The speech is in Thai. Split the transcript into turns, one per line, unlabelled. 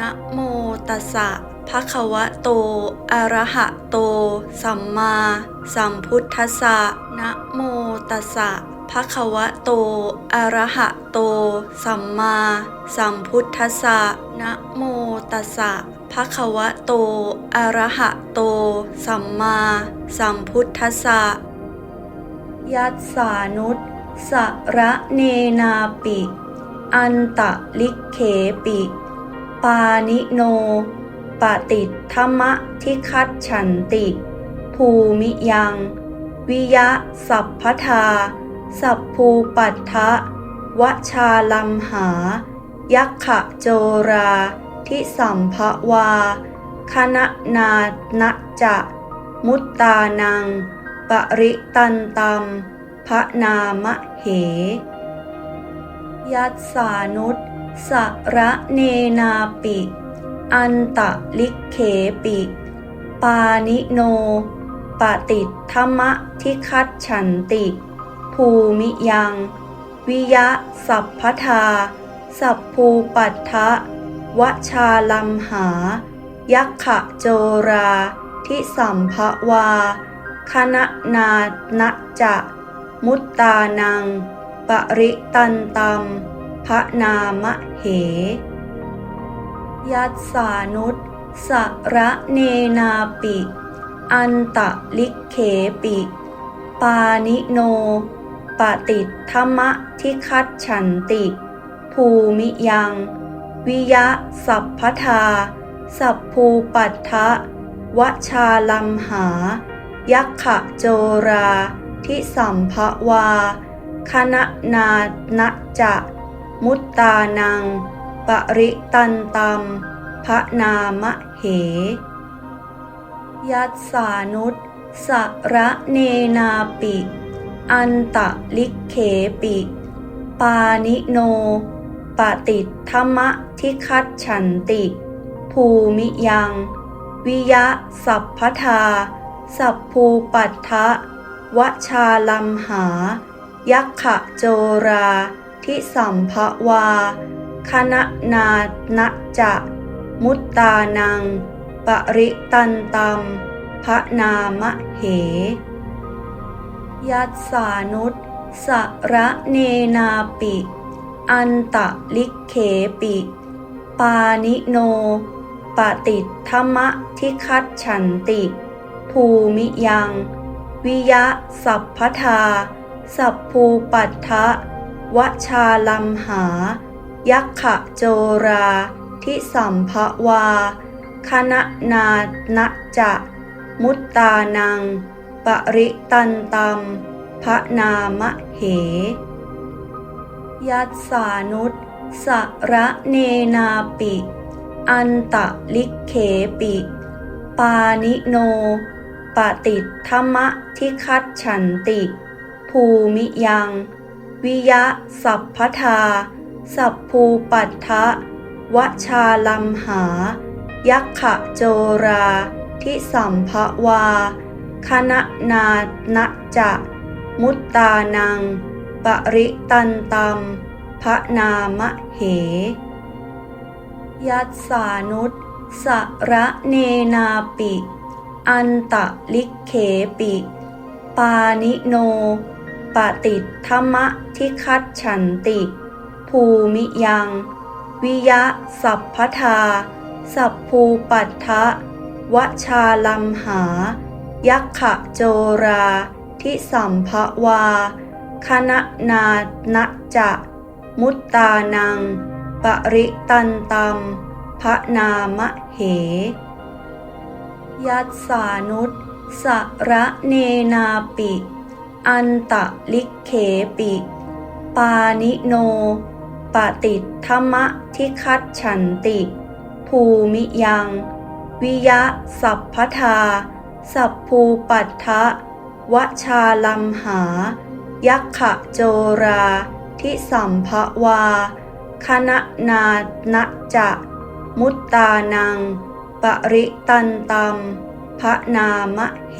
นะโมตัสสะภะคะวะโต อะระหะโต สัมมาสัมพุทธัสสะนะโมตัสสะภะคะวะโต อะระหะโต สัมมาสัมพุทธัสสะนะโมตัสสะภะคะวะโต อะระหะโต สัมมาสัมพุทธัสสะยัสสานุสสระเนนาปิ อันตะลิกเขปิ ปานิโน ปฏิธรรมะทิคัตฉันติ ภูมิยัง วิยะสัพพทา สัพภูปัฏฐะวชาลัมหา ยักขะโจราทิสัมภวา คณะนานะจะ มุตตานัง ปริตันตัมพระนามเห ยัสสานุส สระเนนาปิ อันตะลิกเขปิ ปานิโน ปฏิธรรมะทิคัตฉันติ ภูมิยัง วิยะสัพพทา สัพภูปัฏฐะวชาลัมหา ยักขะโจรา ทิสัมภวา คณะนานะจะ มุตตานัง ปริตันตัม พระนามเห ยัสสานุสสระเนนาปิ อันตะลิกเขปิ ปานิโน ปฏิธรรมะทิคัตฉันติ ภูมิยัง วิยะสัพพทา สัพภูปัฏฐะวชาลัมหา ยักขะโจรา ทิสัมภวา คณะนานจะ มุตตานัง ปริตันตัมพระนามะเห ยัสสานุสสระเนนาปิ อันตะลิกเขปิ ปานิโน ปฏิธรรมะทิคัตฉันติ ภูมิยัง วิยะสัพพทา สัพภูปัฏฐะวชาลัมหา ยักขะโจรา ทิสัมภวา คณะนานะจะ มุตตานัง ปริตันตัมพระนามเห ยัสสานุสสระเนนาปิ อันตะลิกเขปิ ปานิโน ปฏิธรรมะทิคัตฉันติ ภูมิยัง วิยะสัพพทา สัพภูปัฏฐะ วชาลัมหา ยักขะโจรา ทิสัมภวา คณะนานะจะ มุตตานัง ปริตันตัมพระนามะเห ยัสสานุสสระเนนาปิ อันตะลิกเขปิ ปานิโน ปฏิธรรมทิคัตฉันติ ภูมิยัง วิยะสัพพทา สัพภูปัฏฐะวชาลัมหา ยักขะโจรา ทิสัมภวา คณะนานะจะ มุตตานัง ปริตันตัมพระนามะเห ยัสสานุสสระเนนาปิ อันตะลิกเขปิ ปานิโน ปฏิธรรมะทิคัตฉันติ ภูมิยัง วิยะสัพพทา สัพภูปัฏฐะวชาลัมหา ยักขะโจราทิสัมภวา คณะนานะจะ มุตตานัง ปริตันตัมพระนามเห ยัสสานุสสระเนนาปิ อันตะลิกเขปิ ปานิโน ปฏิธรรมะทิคัตฉันติ ภูมิยัง วิยะสัพพทา สัพภูปัฏฐะวชาลัมหา ยักขะโจราทิสัมภวา คณะนานะจะ มุตตานัง ปริตันตัมพระนามะเห